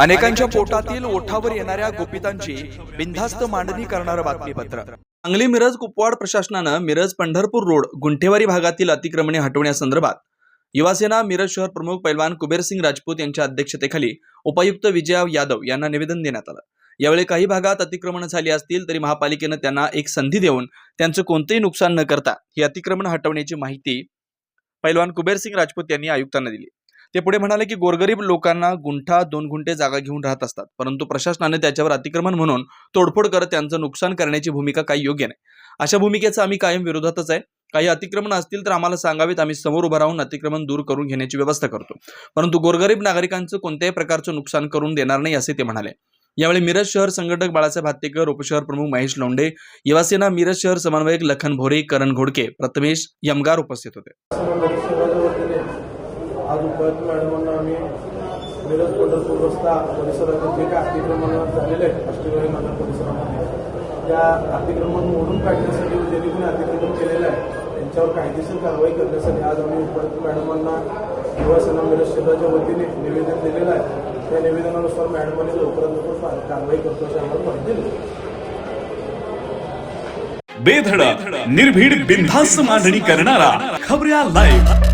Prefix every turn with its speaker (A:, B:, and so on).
A: अनेकांच्या पोटातील ओठावर येणाऱ्या गोपितांची बिनधास्त मांडणी करणारं बातमीपत्र. सांगली मिरज कुपवाड प्रशासनानं मिरज पंढरपूर रोड गुंठेवारी भागातील अतिक्रमणे हटवण्यासंदर्भात युवासेना मिरज शहर प्रमुख पैलवान कुबेरसिंग राजपूत यांच्या अध्यक्षतेखाली उपायुक्त विजया यादव यांना निवेदन देण्यात आलं. यावेळी काही भागात अतिक्रमण झाली असतील तरी महापालिकेनं त्यांना एक संधी देऊन त्यांचं कोणतेही नुकसान न करता ही अतिक्रमण हटवण्याची माहिती पैलवान कुबेरसिंग राजपूत यांनी आयुक्तांना दिली. ते पुढे म्हणाले की गोरगरीब लोकांना गुंठा दोन गुंठे जागा घेऊन राहत असतात परंतु प्रशासनाने त्याच्यावर अतिक्रमण म्हणून तोडफोड करत त्यांचं नुकसान करण्याची भूमिका काही योग्य नाही. अशा भूमिकेचा आम्ही कायम विरोधातच आहे. काही अतिक्रमण असतील तर आम्हाला सांगावेत. आम्ही समोर उभं राहून अतिक्रमण दूर करून घेण्याची व्यवस्था करतो. परंतु गोरगरीब नागरिकांचं कोणत्याही प्रकारचं नुकसान करून देणार नाही असे ते म्हणाले. यावेळी मिरज शहर संघटक बाळासाहेब हत्तेकर उपशहर प्रमुख महेश लोंढे युवासेना मिरज शहर समन्वयक लखन भोरे करण घोडके प्रथमेश यमगार उपस्थित होते.
B: आज उपायुक्त मॅडमांना आम्ही मिरज पंढरपूर रस्ता परिसरातील जे काही अतिक्रमण झालेले आहेत अष्टविनायक नगर परिसरामध्ये त्या अतिक्रमण मोडून काढण्यासाठी जे कोणी अतिक्रमण केलेलं आहे त्यांच्यावर कायदेशीर कारवाई करण्यासाठी आज आम्ही उपायुक्त मॅडमांना युवासेना मिरज शहराच्या वतीने निवेदन दिलेलं आहे. त्या निवेदनानुसार मॅडमांनी लवकरात लवकर कारवाई करतो अशी आम्हाला माहिती दिली.
C: बेधडक निर्भीड बिनधास्त मांडणी करणारा खबऱ्या लाईव्ह